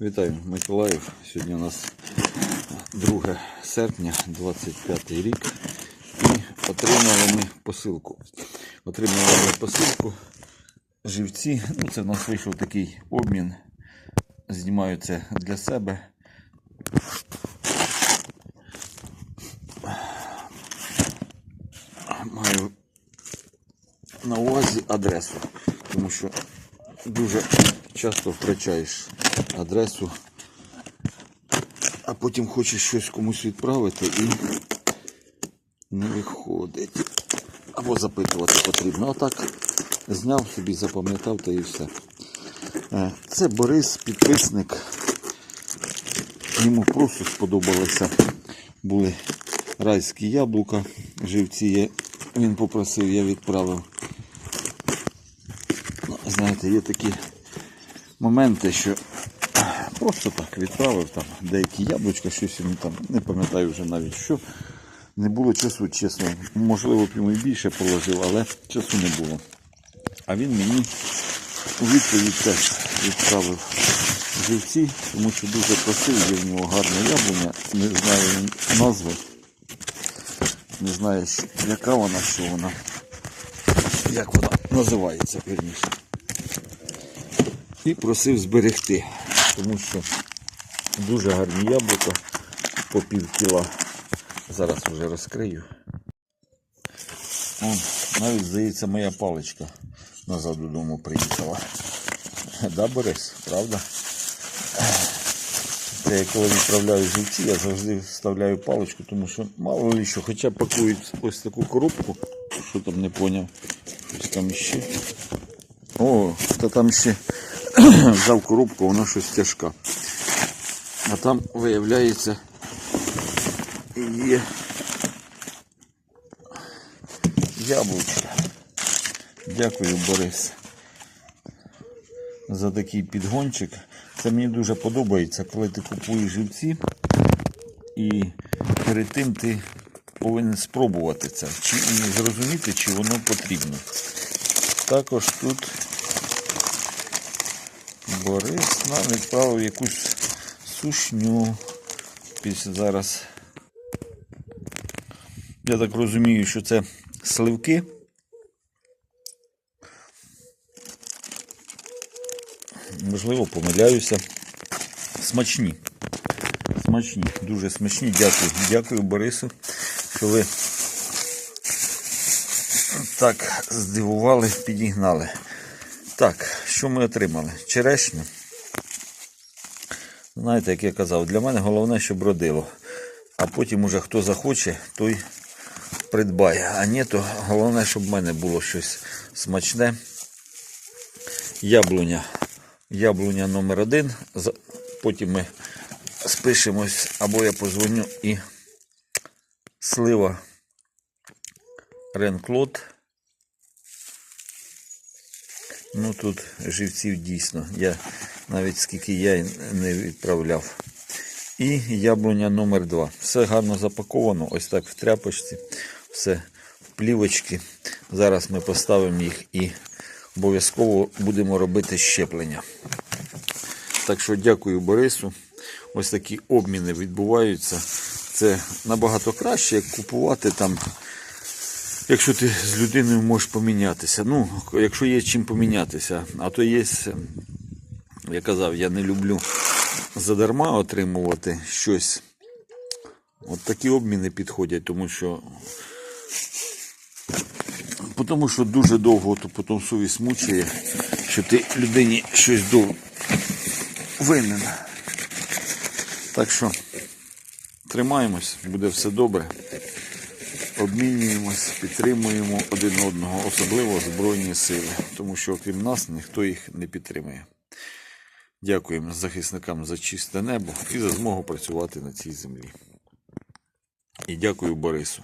Вітаю, Миколаїв. Сьогодні у нас 2 серпня, 25 рік. І отримали ми посилку. Отримали ми посилку живці. Ну, це в нас вийшов такий обмін. Знімаю це для себе. Маю на увазі адресу, тому що дуже часто втрачаєш адресу, а потім хочеш щось комусь відправити і не виходить. Або запитувати потрібно. Отак зняв собі, запам'ятав та і все. Е, Це Борис, підписник. Йому просто сподобалося. Були райські яблука, живці. Він попросив, я відправив. Знаєте, є такі моменти, що просто так відправив там деякі яблучка, щось йому там, не пам'ятаю вже навіть що. Не було часу, чесно. Можливо, б йому і більше положив, але часу не було. А він мені у відповідь теж відправив живці, тому що дуже просив, є в нього гарне яблуня, не знаю назви. Не знаю, яка вона, що вона, як вона називається, вірніше. І просив зберегти, тому що дуже гарні яблука по пів кіла. Зараз вже розкрию. О, навіть, здається, моя паличка назад додому приїхала. Да, Борис, правда? Я коли відправляю живці, я завжди вставляю паличку, тому що мало ли що, хоча пакують ось таку коробку, що там не поняв. Щось там ще. О, та там ще взяв коробку, вона щось тяжка. А там, виявляється, є яблучка. Дякую, Борис, за такий підгончик. Це мені дуже подобається, коли ти купуєш живці і перед тим ти повинен спробувати це, чи зрозуміти, чи воно потрібно. Також тут Борис нам відправив якусь сушню. Після зараз. Я так розумію, що це сливки. Можливо, помиляюся. Смачні. Смачні, дуже смачні. Дякую. Дякую, Борису, що ви так здивували, підігнали. Так, що ми отримали? Черешню. Знаєте, як я казав, для мене головне, щоб родило. А потім уже хто захоче, той придбає. А ні, то головне, щоб в мене було щось смачне. Яблуня. Яблуня номер один. Потім ми спишемось, або я позвоню і слива Ренклот. Ну тут живців дійсно. Я навіть скільки я не відправляв. І яблуня номер 2 Все гарно запаковано, ось так в тряпочці, все в плівочці. Зараз ми поставимо їх і обов'язково будемо робити щеплення. Так що дякую Борису. Ось такі обміни відбуваються. Це набагато краще, як купувати там Якщо ти з людиною можеш помінятися. Ну, якщо є чим помінятися, а то є, я казав, я не люблю задарма отримувати щось. От такі обміни підходять, тому що тому що дуже довго то потім совість мучає, що ти людині щось дов... винен. Так що тримаємось, буде все добре обмінюємось, підтримуємо один одного, особливо Збройні сили, тому що окрім нас ніхто їх не підтримує. Дякуємо захисникам за чисте небо і за змогу працювати на цій землі. І дякую Борису.